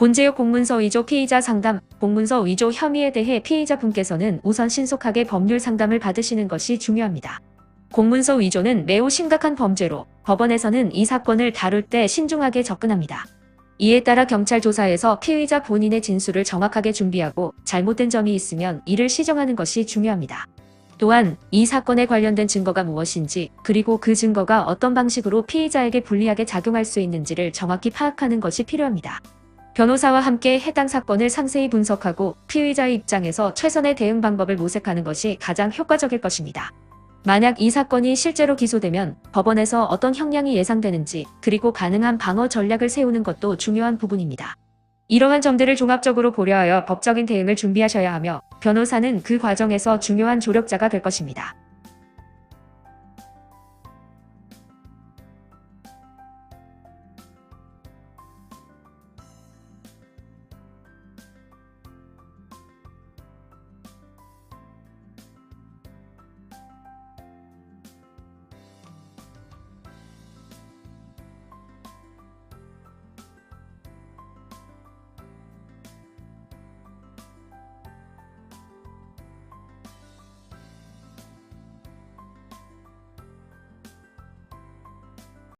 곤재욱 공문서 위조 피의자 상담, 공문서 위조 혐의에 대해 피의자분께서는 우선 신속하게 법률 상담을 받으시는 것이 중요합니다. 공문서 위조는 매우 심각한 범죄로 법원에서는 이 사건을 다룰 때 신중하게 접근합니다. 이에 따라 경찰 조사에서 피의자 본인의 진술을 정확하게 준비하고 잘못된 점이 있으면 이를 시정하는 것이 중요합니다. 또한 이 사건에 관련된 증거가 무엇인지 그리고 그 증거가 어떤 방식으로 피의자에게 불리하게 작용할 수 있는지를 정확히 파악하는 것이 필요합니다. 변호사와 함께 해당 사건을 상세히 분석하고 피의자의 입장에서 최선의 대응 방법을 모색하는 것이 가장 효과적일 것입니다. 만약 이 사건이 실제로 기소되면 법원에서 어떤 형량이 예상되는지 그리고 가능한 방어 전략을 세우는 것도 중요한 부분입니다. 이러한 점들을 종합적으로 고려하여 법적인 대응을 준비하셔야 하며 변호사는 그 과정에서 중요한 조력자가 될 것입니다.